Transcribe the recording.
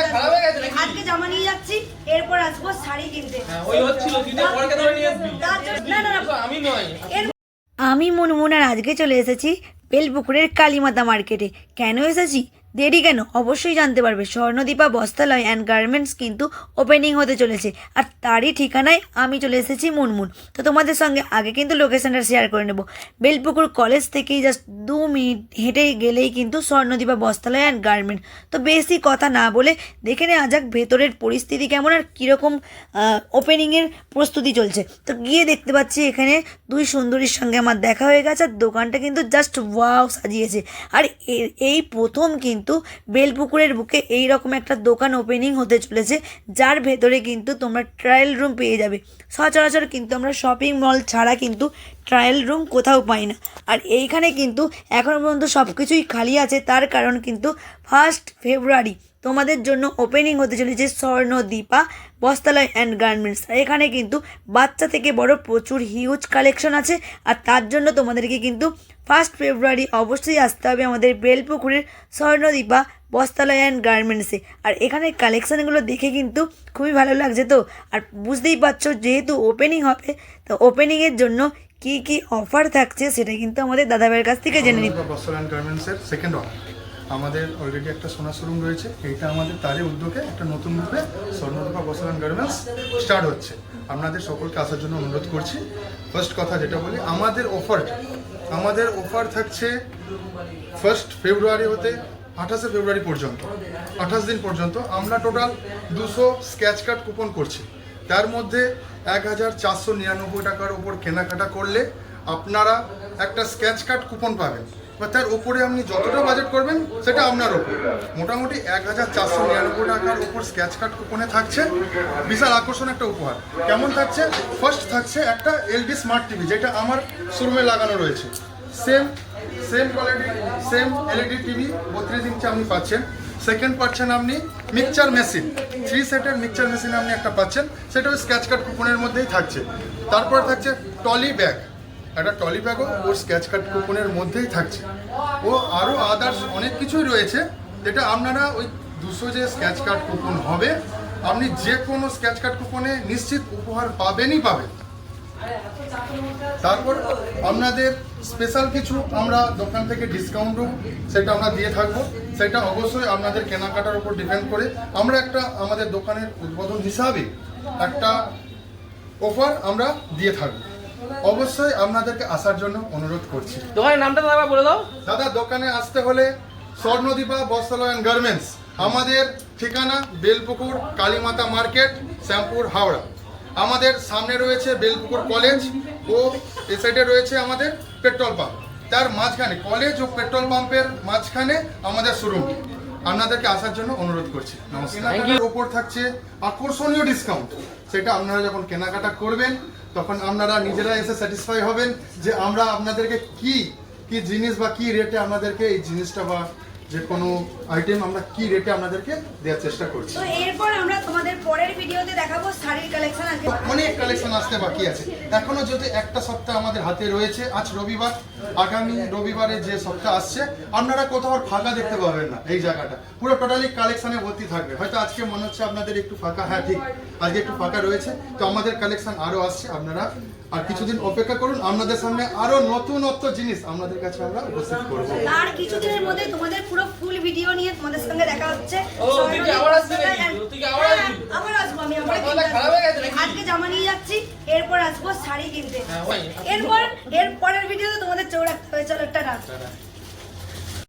মাথাটা খারাপ হয়ে গেছে আজকে জামা নিয়ে যাচ্ছি এরপর আসব শাড়ি কিনতে। হ্যাঁ, ওই হচ্ছিল পরকে ধরে নিয়ে আসবি? না না না। আমি নয়। আমি মুনমুন আর আজকে চলে এসেছি বেলপুকুরের কালীমাতা মার্কেটে। কেন এসেছি? দেরি কেন? অবশ্যই জানতে পারবে। স্বর্ণদীপা, বস্ত্রালয় অ্যান্ড গার্মেন্টস কিন্তু ওপেনিং হতে চলেছে। আর তারই ঠিকানায় আমি চলে এসেছি মুনমুন। তো তোমাদের সঙ্গে আগে কিন্তু লোকেশনটা শেয়ার করে নেব। বেলপুকুর কলেজ থেকেই জাস্ট দু মিনিট হেঁটে গেলেই কিন্তু স্বর্ণদীপা, বস্ত্রালয় অ্যান্ড গার্মেন্ট তো বেশি কথা না বলে দেখে নেওয়া যাক ভেতরের পরিস্থিতি কেমন আর কীরকম ওপেনিংয়ের প্রস্তুতি চলছে। তো গিয়ে দেখতে পাচ্ছি এখানে দুই সুন্দরীর সঙ্গে আমার দেখা হয়ে গেছে। আর দোকানটা কিন্তু জাস্ট ওয়াও সাজিয়েছে। আর এই প্রথম কিন্তু বেলপুকুরের বুকে এই রকম একটা দোকান ওপেনিং হতে চলেছে, যার ভেতরে কিন্তু তোমরা ট্রায়াল রুম পেয়ে যাবে। সচরাচর কিন্তু আমরা শপিং মল ছাড়া কিন্তু ট্রায়াল রুম কোথাও পাই না। আর এইখানে কিন্তু এখন পর্যন্ত সব কিছুই খালি আছে, তার কারণ কিন্তু ফার্স্ট ফেব্রুয়ারি তোমাদের জন্য ওপেনিং হতে চলেছে স্বর্ণদীপা বস্ত্রালয় অ্যান্ড গার্মেন্টস এখানে কিন্তু বাচ্চা থেকে বড় প্রচুর হিউজ কালেকশন আছে। আর তার জন্য তোমাদেরকে কিন্তু ফার্স্ট ফেব্রুয়ারি অবশ্যই আসতে হবে আমাদের বেলপুকুরের স্বর্ণদীপা বস্ত্রালয় অ্যান্ড গার্মেন্টসে আর এখানে কালেকশানগুলো দেখে কিন্তু খুবই ভালো লাগছে তো। আর বুঝতেই পারছ যেহেতু ওপেনিং হবে, তো ওপেনিংয়ের জন্য কী কী অফার থাকছে সেটা কিন্তু আমাদের দাদাভাইয়ের কাছ থেকে জেনে গার্মেন্টসের সেকেন্ড অফ আমাদের অলরেডি একটা সোনা শোরুম রয়েছে। এইটা আমাদের তারই উদ্যোগে একটা নতুন রূপে স্বর্ণরূপা বস্ত্র গার্মেন্টস স্টার্ট হচ্ছে। আপনাদের সকলকে আসার জন্য অনুরোধ করছি। ফার্স্ট কথা যেটা বলি, আমাদের অফার আমাদের অফার থাকছে ফার্স্ট ফেব্রুয়ারি হতে আঠাশে ফেব্রুয়ারি পর্যন্ত। আঠাশ দিন পর্যন্ত আমরা টোটাল দুশো স্ক্যাচ কার্ড কুপন করছি। তার মধ্যে এক হাজার চারশো নিরানব্বই টাকার ওপর কেনাকাটা করলে আপনারা একটা স্ক্যাচ কার্ড কুপন পাবেন। বা তার উপরে আপনি যতটা বাজেট করবেন, সেটা আপনার ওপর মোটামুটি এক হাজার চারশো নিরানব্বই টাকার ওপর স্ক্যাচ কার্ড কুপনে থাকছে। বিশাল আকর্ষণ একটা উপহার। কেমন থাকছে? ফার্স্ট থাকছে একটা এলডি স্মার্ট টিভি যেটা আমার শোরুমে লাগানো রয়েছে। Same same quality same LED TV বত্রিশ ইঞ্চি আপনি পাচ্ছেন। সেকেন্ড পাচ্ছেন আপনি মিক্সচার মেশিন থ্রি সেটের মিক্সচার মেশিন আপনি একটা পাচ্ছেন। সেটা ওই স্ক্যাচ কার্ড কুপনের মধ্যেই থাকছে। তারপর থাকছে টলি ব্যাগ একটা টলি ব্যাগও ওর স্ক্যাচ কার্ড কুপনের মধ্যেই থাকছে। ও আরও আদার্স অনেক কিছুই রয়েছে, যেটা আপনারা ওই দুশো যে স্ক্যাচ কার্ড কুপন হবে, আপনি যে কোনো স্ক্যাচ কার্ড কুপনে নিশ্চিত উপহার পাবেনই পাবেন। তারপর আপনাদের স্পেশাল কিছু আমরা দোকান থেকে ডিসকাউন্টও সেটা আমরা দিয়ে থাকব। সেটা অবশ্যই আপনাদের কেনাকাটার উপর ডিপেন্ড করে আমরা একটা আমাদের দোকানের উদ্বোধন হিসাবে একটা অফার আমরা দিয়ে থাকব। অবশ্যই আপনাদেরকে আসার জন্য অনুরোধ করছি। দোকানের নামটা দাদা বলে দাও। দাদা দোকানে আসতে হলে স্বর্ণদীপা বস্ত্রালয় অ্যান্ড গার্মেন্টস আমাদের ঠিকানা বেলপুকুর কালীমাতা মার্কেট শ্যামপুর হাওড়া। আমাদের সামনে রয়েছে বেলপুকুর কলেজ ও এ সাইডে রয়েছে আমাদের পেট্রোল পাম্প। তার মাঝখানে কলেজ ও পেট্রোল পাম্পের মাঝখানে আমাদের শোরুম আপনাদেরকে আসার জন্য অনুরোধ করছি। নমস্কার। ওপর থাকছে আকর্ষণীয় ডিসকাউন্ট সেটা আপনারা যখন কেনাকাটা করবেন তখন আপনারা নিজেরা এসে স্যাটিসফাই হবেন যে আমরা আপনাদেরকে কি কি জিনিস বা কি রেটে আপনাদেরকে এই জিনিসটা বা যে কোনো আইটেম আমরা কি রেটে আপনাদেরকে দেওয়ার চেষ্টা করছি। তো এরপর আমরা তোমাদের পরের ভিডিওতে দেখাবো শাড়ির কালেকশন আজকে অনেক কালেকশন আসতে বাকি আছে। এখনও যদি একটা সপ্তাহ আমাদের হাতে রয়েছে আজ রবিবার আগামী রবিবারে যে সপ্তাহ আসছে আপনারা কোথাও ফাঁকা দেখতে পাবেন না এই জায়গাটা। পুরো টোটালি কালেকশনে ভর্তি থাকবে। হয়তো আজকে মনে হচ্ছে আপনাদের একটু ফাঁকা হ্যাঁ ঠিক আজকে একটু ফাঁকা রয়েছে। তো আমাদের কালেকশন আরও আসছে আপনারা আর কিছুদিন অপেক্ষা করুন। আপনাদের সামনে আরও নতুনত্ব জিনিস আপনাদের কাছে আমরা উপস্থিত করব। তার কিছুদিনের মধ্যে তোমাদের পুরো ভিডিও নিয়ে তোমাদের সঙ্গে দেখা হচ্ছে। আবার আসবি আসবি? হ্যাঁ, আবার আসব? আমি হয়ে? আজকে জামা নিয়ে যাচ্ছি এরপর আসব শাড়ি কিনতে। হ্যাঁ, এরপর এর পরের ভিডিওতে তোমাদের চোখ রাখতে হবে। চলো টাটা।